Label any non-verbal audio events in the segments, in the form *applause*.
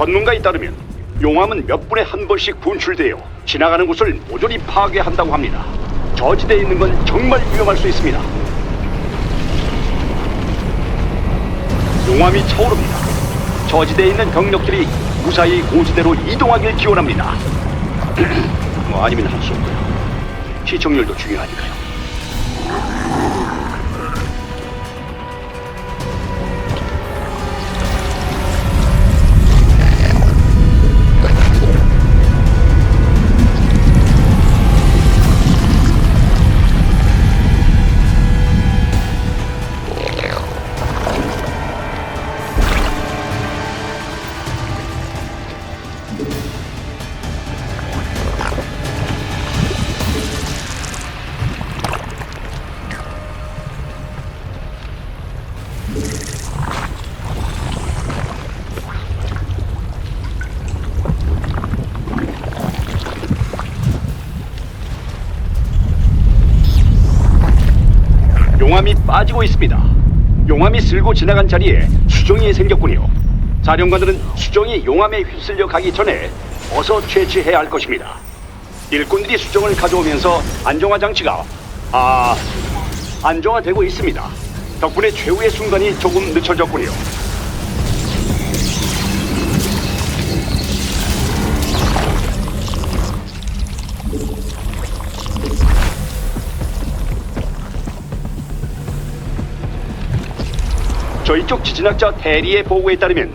전문가에 따르면 용암은 몇 분에 한 번씩 분출되어 지나가는 곳을 모조리 파괴한다고 합니다. 저지대에 있는 건 정말 위험할 수 있습니다. 용암이 차오릅니다. 저지대에 있는 병력들이 무사히 고지대로 이동하길 기원합니다. *clears throat* 뭐 아니면 할 수 없고요. 시청률도 중요하니까요. 용암이 빠지고 있습니다. 용암이 쓸고 지나간 자리에 수정이 생겼군요. 사령관들은 수정이 용암에 휩쓸려 가기 전에 어서 채취해야 할 것입니다. 일꾼들이 수정을 가져오면서 안정화 장치가 아 안정화되고 있습니다. 덕분에 최후의 순간이 조금 늦춰졌군요. 저희 쪽 지진학자 대리의 보고에 따르면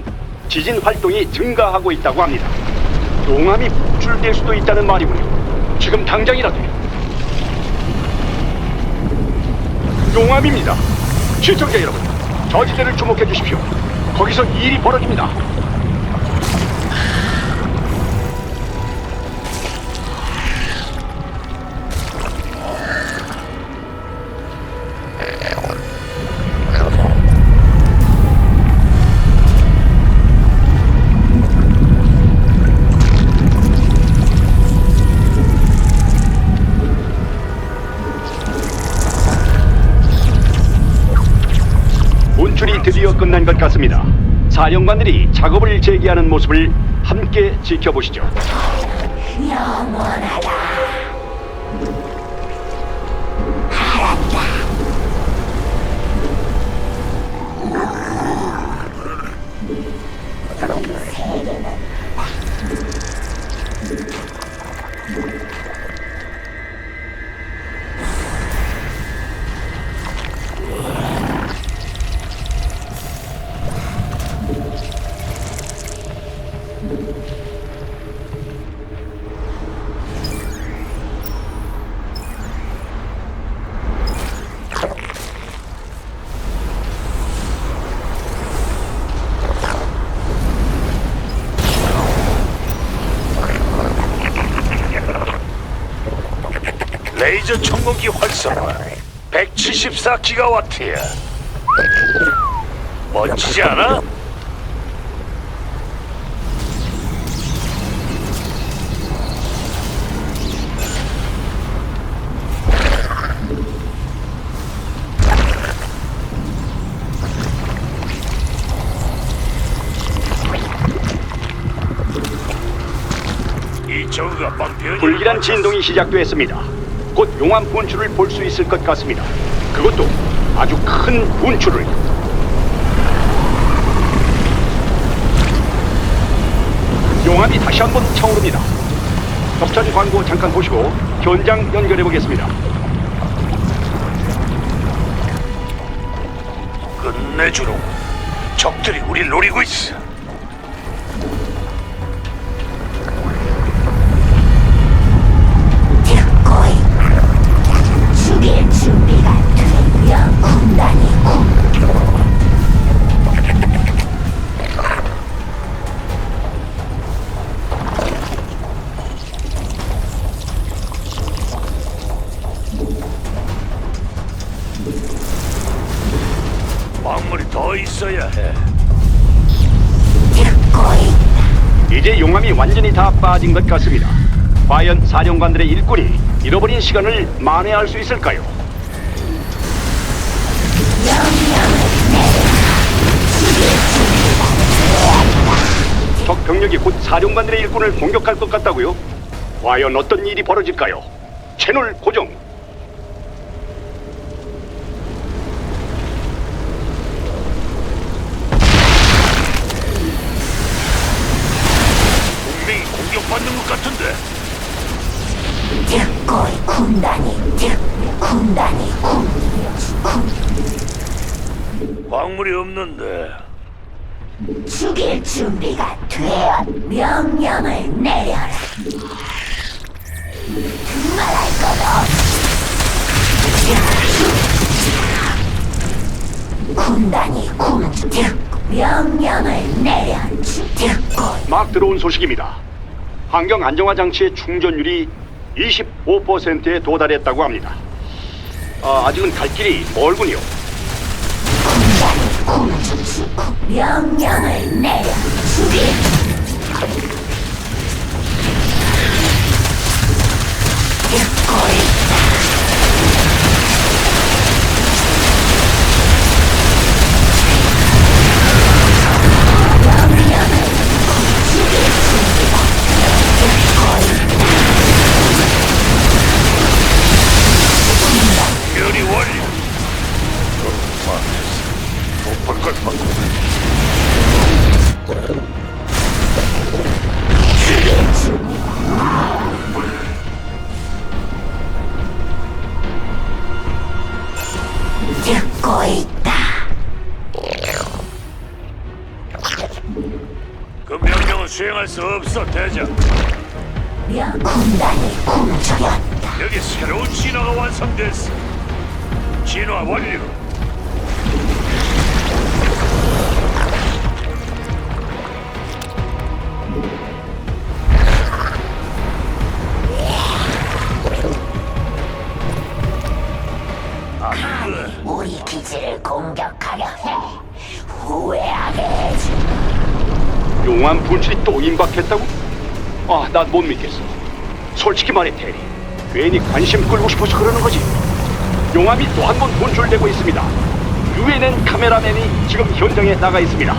지진 활동이 증가하고 있다고 합니다. 용암이 분출될 수도 있다는 말이군요. 지금 당장이라도요. 용암입니다. 시청자 여러분, 저지대를 주목해 주십시오. 거기서 일이 벌어집니다. 사령관들이 작업을 재개하는 모습을 함께 지켜보시죠. 레이저 청공기 활성화 174 기가와트야. 멋지지 않아? 이 저그가 빵변이 불길한 진동이 시작되었습니다. 곧 용암 분출을 볼 수 있을 것 같습니다. 그것도 아주 큰 분출을. 용암이 다시 한번 차오릅니다. 격전 광고 잠깐 보시고 현장 연결해 보겠습니다. 끝내주로 적들이 우릴 노리고 있어. 빠진 것 같습니다. 과연 사령관들의 일꾼이 잃어버린 시간을 만회할 수 있을까요? 적 병력이 곧 사령관들의 일꾼을 공격할 것 같다고요? 과연 어떤 일이 벌어질까요? 채널 고정. 광물이 없는데. 죽일 준비가 되어 명령을 내려라. 말할 것 없. 군단이 군 듣고 명령을 내려 듣고 막 들어온 소식입니다. 환경 안정화 장치의 충전율이 25%에 도달했다고 합니다. 아, 아직은 갈 길이 멀군요. 듣고 명령을 내려. 죽일 듣고 여기 새로운 진화가 완성됐어. 진화 완료. 안 돼. 우리 기지를 공격하려 해. 후회하게 해주. 용암 분출이 또 임박했다고? 아, 난 못 믿겠어. 솔직히 말해, 테리. 괜히 관심 끌고 싶어서 그러는 거지. 용암이 또 한 번 분출되고 있습니다. 유엔엔 카메라맨이 지금 현장에 나가 있습니다.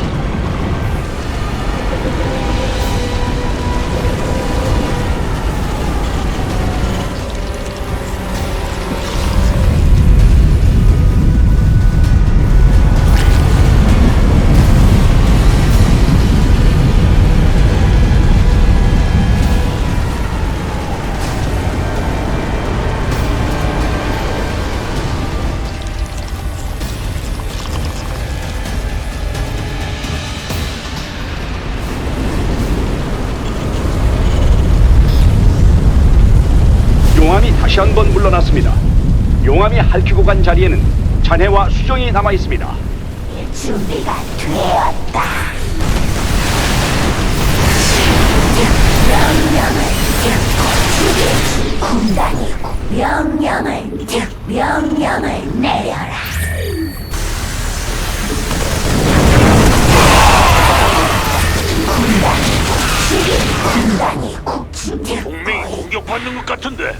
다시 한번 물러났습니다. 용암이 핥히고 간 자리에는 잔해와 수정이 남아 있습니다. 준비가 되었다. 명령을 듣고 죽일 군단이 명령을 듣 명령을 내려라. 군단이 죽일 군단이 죽일 동맹이 공격받는 것 같은데.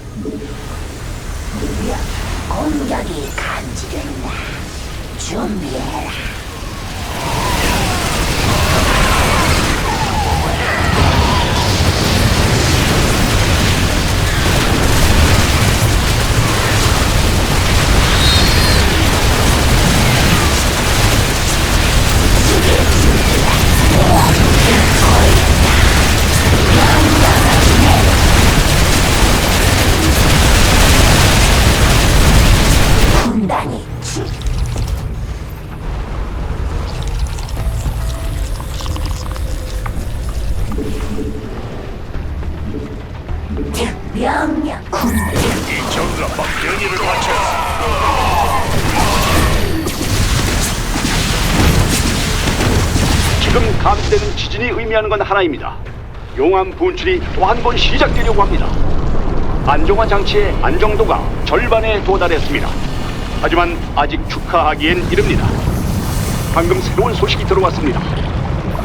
공격이 감지된다. 준비해라. 감지되는 지진이 의미하는 건 하나입니다. 용암 분출이 또 한 번 시작되려고 합니다. 안정화 장치의 안정도가 절반에 도달했습니다. 하지만 아직 축하하기엔 이릅니다. 방금 새로운 소식이 들어왔습니다.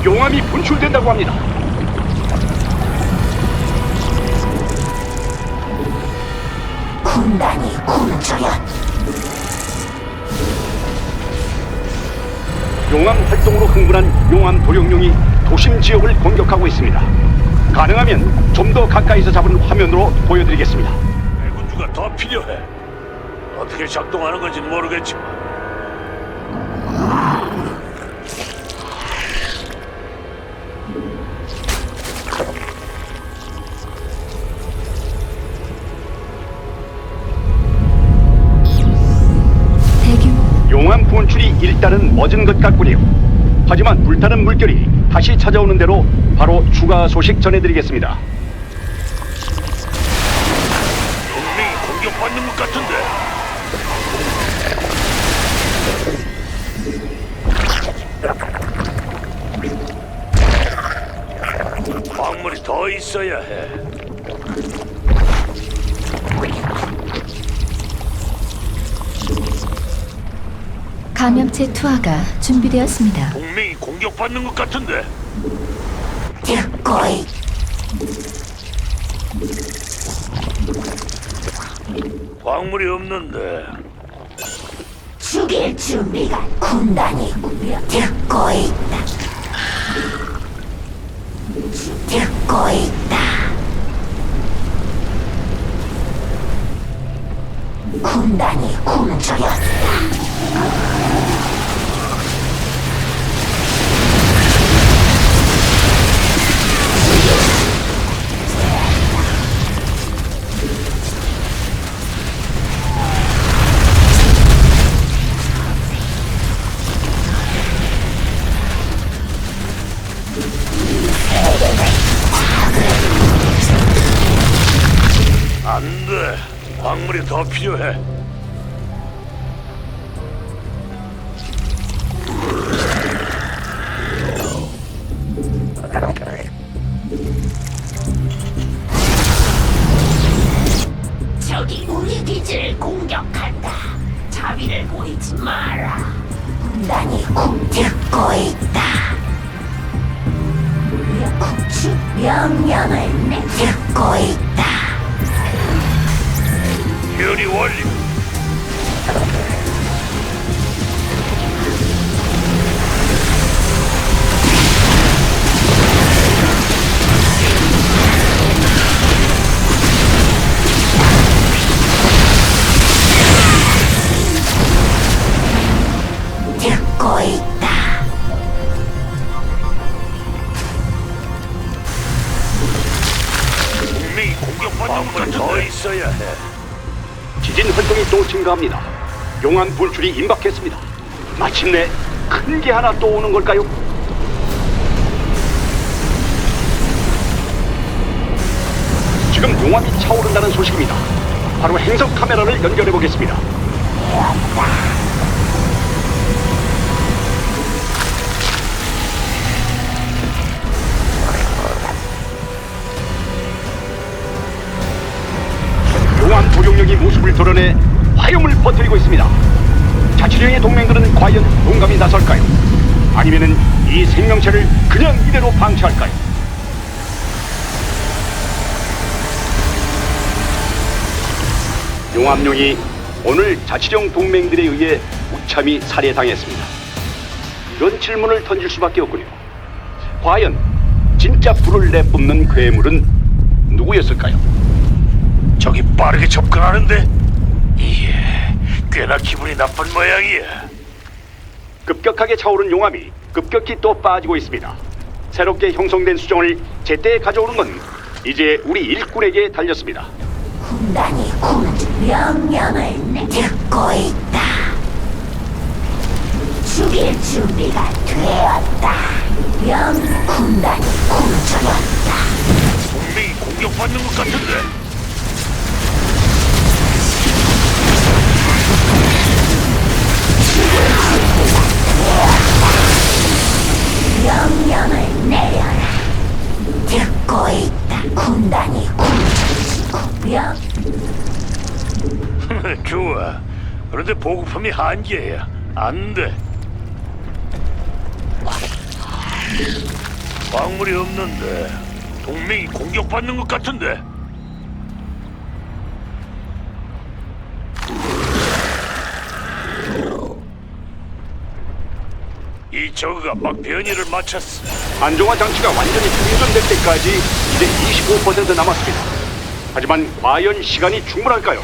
용암이 분출된다고 합니다. 군단이 굶주렸 용암 활동으로 흥분한 용암 도룡룡이 도심 지역을 공격하고 있습니다. 가능하면 좀 더 가까이서 잡은 화면으로 보여드리겠습니다. 대군주가 더 필요해. 어떻게 작동하는 건지 모르겠지만 일단은 멎은 것 같군요. 하지만 불타는 물결이 다시 찾아오는 대로 바로 추가 소식 전해드리겠습니다. 동맹이 공격받는 것 같은데. 광물이 더 있어야 해. 감염체 투하가 준비되었습니다. 동맹이 공격받는 것 같은데. 듣고 있 광물이 없는데. 죽일 준비가 군단이 듣고 있다 듣고 있다 군단이 굶주렸다 안 돼. 광물이 더 필요해. 명령을 내 듣고 있다. 유리 원리. 활동이 또 증가합니다. 용암 분출이 임박했습니다. 마침내 큰 게 하나 또 오는 걸까요? 지금 용암이 차오른다는 소식입니다. 바로 행성 카메라를 연결해 보겠습니다. 드러내 화염을 퍼뜨리고 있습니다. 자치령의 동맹들은 과연 용감히 나설까요? 아니면은 이 생명체를 그냥 이대로 방치할까요? 용암룡이 오늘 자치령 동맹들에 의해 무참히 살해당했습니다. 이런 질문을 던질 수밖에 없군요. 과연 진짜 불을 내뿜는 괴물은 누구였을까요? 저기 빠르게 접근하는데. 이게 꽤나 기분이 나쁜 모양이야. 급격하게 차오른 용암이 급격히 또 빠지고 있습니다. 새롭게 형성된 수정을 제때 가져오는 건 이제 우리 일꾼에게 달렸습니다. 군단이 굶주 명령을 내 듣고 있다. 죽일 준비가 되었다. 명 군단이 굶주렸다. 동맹이 공격받는 것 같은데. 명령을 내려라. 듣고 있다. 군단이 명 좋아. 그런데 보급품이 한계야. 안 돼. 광물이 없는데 동맹이 공격받는 것 같은데. 저그가 막 변이를 마쳤어. 안정화 장치가 완전히 충전될 때까지 이제 25% 남았습니다. 하지만 과연 시간이 충분할까요?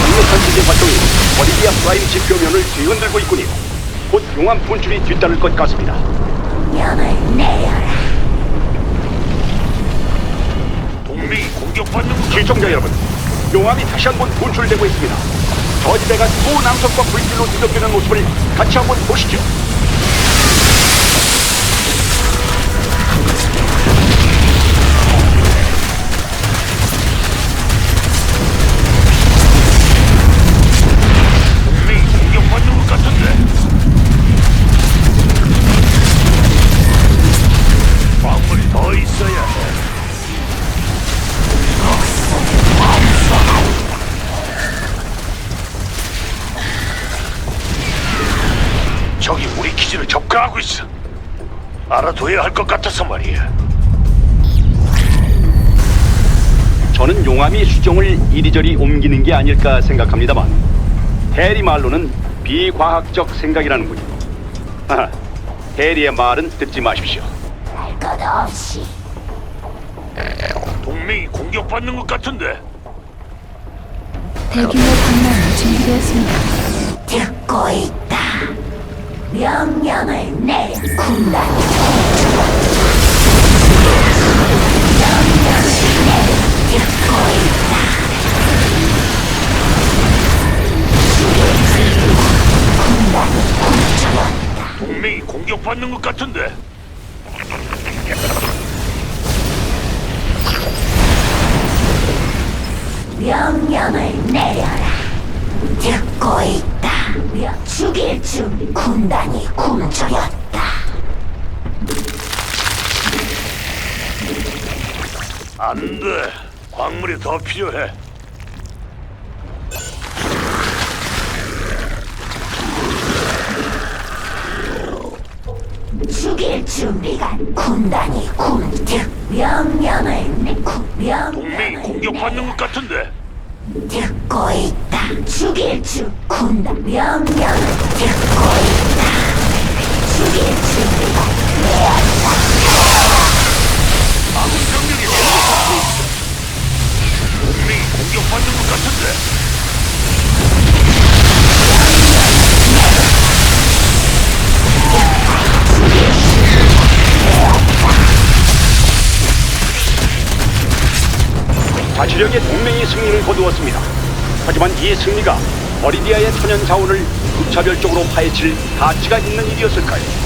강력한 지진 활동이 버리비아 프라임 지표면을 뒤흔들고 있군요. 곧 용암 분출이 뒤따를 것 같습니다. 명을 내려라. 동맹이 공격받는. 시청자 여러분, 용암이 다시 한번 분출되고 있습니다. 저지대가 또 남성과 불길로 뒤덮이는 모습을 같이 한번 보시죠. 알아둬야 할 것 같아서 말이야. 저는 용암이 수정을 이리저리 옮기는 게 아닐까 생각합니다만 해리 말로는 비과학적 생각이라는군요. 하하, 해리의 말은 듣지 마십시오. 할것 없이 동맹이 공격받는 것 같은데. 대규모 방랑이 준비되었습니다. 듣고 있 다. 명령을 내려. 군단이 동맹이 공격받는 것 같은데. 명령을 내려라. 듣고 있다. 명 죽일 준 군단이 굶주렸다. 안 돼. 광물이 더 필요해. 죽일 준비가 군단이 굶득 명령을 내 구- 동맹이 명령을 공격받는 것 같은데. 듣고 있다. 죽일 준 군단 명령을 듣고 있다. 죽일 준비가 아군 병력이 공격받고 있어. 동맹이 공격받는 것 같은데. 자치력의 동맹이 승리를 거두었습니다. 하지만 이 승리가 버리디아의 천연 자원을 무차별적으로 파헤칠 가치가 있는 일이었을까요?